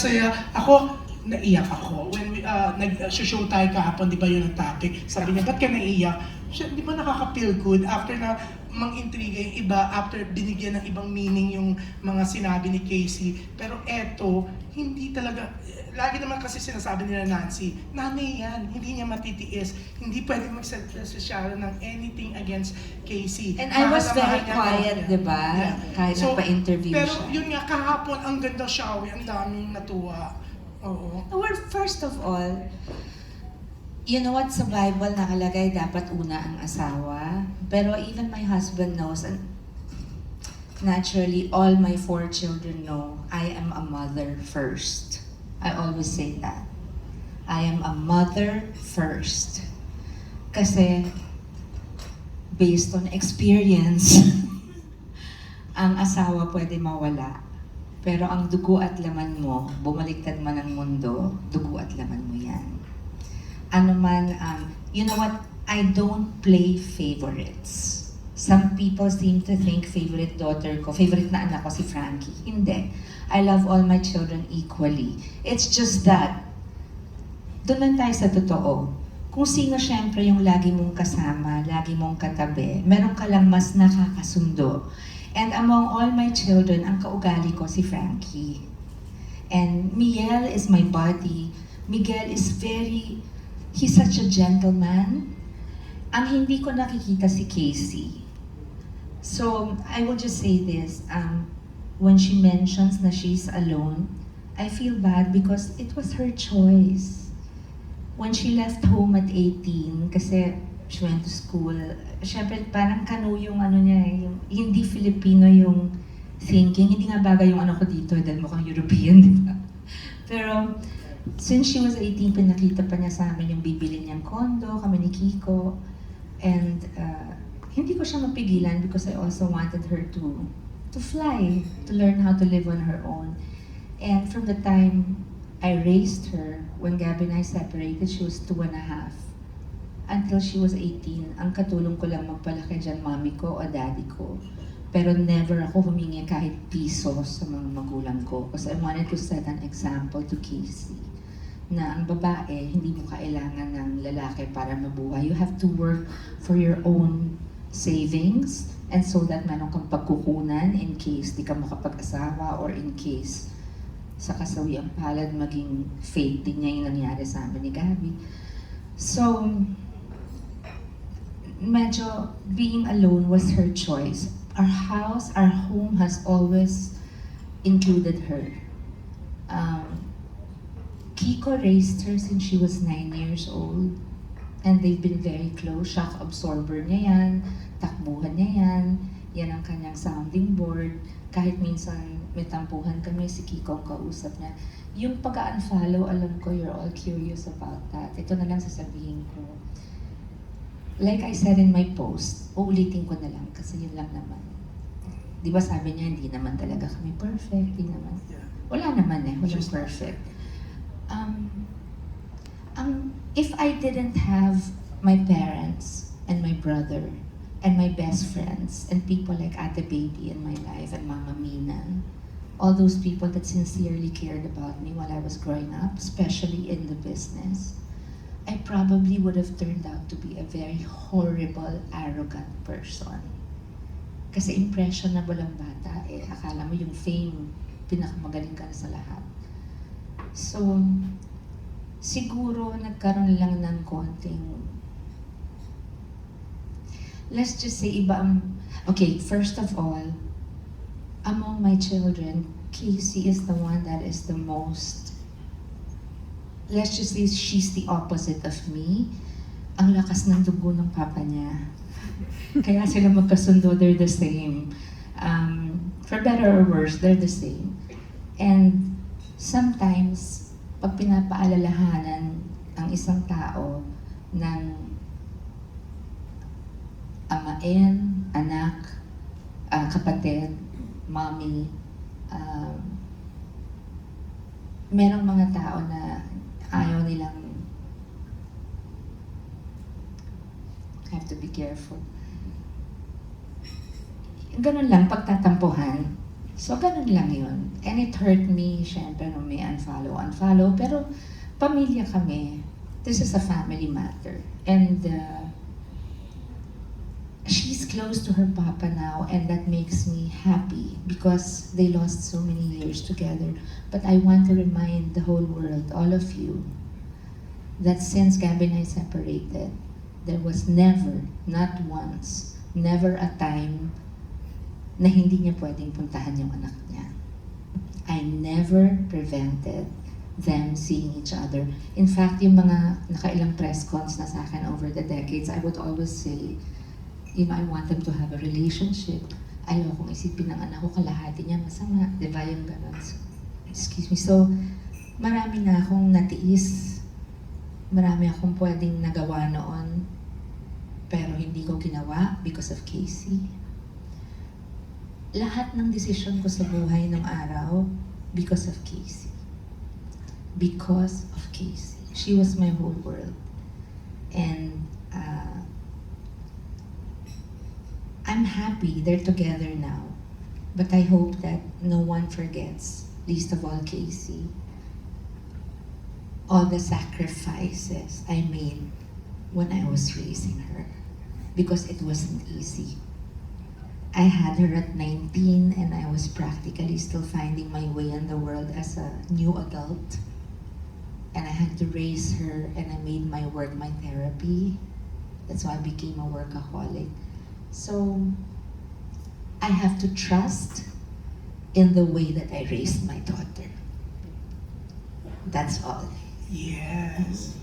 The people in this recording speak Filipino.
masaya. Ako, naiyak ako. When we, uh, nag-show tayo kahapon, di ba yun ang topic? Sabi niya, ba't ka naiyak? Siya, di ba nakaka-feel good after na mang-intriga yung iba, after binigyan ng ibang meaning yung mga sinabi ni Casey. Pero eto, hindi talaga, lagi naman kasi sinasabi nila Nancy, nanay yan, hindi niya matitiis. Hindi pwede magsasasyalo ng anything against Casey. And I was very quiet, di ba? Yeah. Kahit So, nagpa-interview Pero siya. yun nga, kahapon, ang ganda showy, ang daming natuwa. Oo. Well, first of all, you know what, sa Bible nakalagay dapat una ang asawa. Pero even my husband knows, and naturally, all my four children know, I am a mother first. I always say that. I am a mother first. Kasi, based on experience, ang asawa pwede mawala. Pero ang dugo at laman mo, bumaliktad man ang mundo, dugo at laman mo yan. Ano man, um, you know what, I don't play favorites. Some people seem to think favorite daughter ko, favorite na anak ko si Frankie. Hindi. I love all my children equally. It's just that, doon lang tayo sa totoo. Kung sino syempre yung lagi mong kasama, lagi mong katabi, meron ka lang mas nakakasundo. And among all my children, ang kaugali ko si Frankie. And Miguel is my buddy. Miguel is very, he's such a gentleman. Ang hindi ko nakikita si Casey. So, I will just say this. Um, when she mentions na she's alone, I feel bad because it was her choice. When she left home at 18, kasi she went to school, syempre parang kanu yung ano niya eh, yung hindi Filipino yung thinking. Hindi nga bagay yung ano ko dito dahil mukhang European, di ba? Pero since she was 18, pinakita pa niya sa amin yung bibili niyang kondo, kami ni Kiko. And uh, hindi ko siya mapigilan because I also wanted her to to fly, to learn how to live on her own. And from the time I raised her, when Gabby and I separated, she was two and a half. Until she was 18, ang katulong ko lang magpalaki dyan, mami ko o daddy ko. Pero never ako humingi kahit piso sa mga magulang ko. Because I wanted to set an example to Casey na ang babae, hindi mo kailangan ng lalaki para mabuhay. You have to work for your own savings and so that meron kang pagkukunan in case di ka makapag-asawa or in case sa kasawiang palad maging fate din niya yung nangyari sa amin ni Gabby. So, medyo being alone was her choice. Our house, our home has always included her. Um, Kiko raised her since she was nine years old. And they've been very close. Shock absorber niya yan, takbuhan niya yan, yan ang kanyang sounding board. Kahit minsan may tampuhan kami, si Kiko ang kausap niya. Yung pag-unfollow, alam ko you're all curious about that. Ito na lang sasabihin ko. Like I said in my post, uulitin ko na lang kasi yun lang naman. Di ba sabi niya, hindi naman talaga kami perfect, hindi naman. Wala naman eh, Just- perfect. Um, um, if I didn't have my parents and my brother and my best friends and people like Ate Baby in my life and Mama Mina, all those people that sincerely cared about me while I was growing up, especially in the business, I probably would have turned out to be a very horrible, arrogant person. Kasi impressionable ang bata, eh, akala mo yung fame, pinakamagaling ka na sa lahat. So, siguro nagkaroon lang ng konting, let's just say iba ang, okay, first of all, among my children, Casey is the one that is the most, let's just say she's the opposite of me. Ang lakas ng dugo ng papa niya. Kaya sila magkasundo, they're the same. Um, for better or worse, they're the same. And sometimes, pag pinapaalalahanan ang isang tao ng amain, anak, ah, kapatid, mommy, um, merong mga tao na ayaw nilang I have to be careful. Ganun lang, pagtatampuhan. So, ganun lang yun. And it hurt me, syempre, nung may unfollow, unfollow. Pero, pamilya kami. This is a family matter. And, uh, she's close to her papa now, and that makes me happy because they lost so many years together. But I want to remind the whole world, all of you, that since Gabby and I separated, there was never, not once, never a time na hindi niya pwedeng puntahan yung anak niya. I never prevented them seeing each other. In fact, yung mga nakailang press cons na sa akin over the decades, I would always say, you know, I want them to have a relationship. Ayokong isipin ng anak ko kalahati niya masama. Di ba yung ganun? Excuse me. So, marami na akong natiis. Marami akong pwedeng nagawa noon. Pero hindi ko ginawa because of Casey lahat ng desisyon ko sa buhay ng araw because of Casey. Because of Casey. She was my whole world. And uh, I'm happy they're together now. But I hope that no one forgets, least of all Casey, all the sacrifices I made when I was raising her. Because it wasn't easy. I had her at 19 and I was practically still finding my way in the world as a new adult. And I had to raise her and I made my work my therapy. That's why I became a workaholic. So I have to trust in the way that I raised my daughter. That's all. Yes.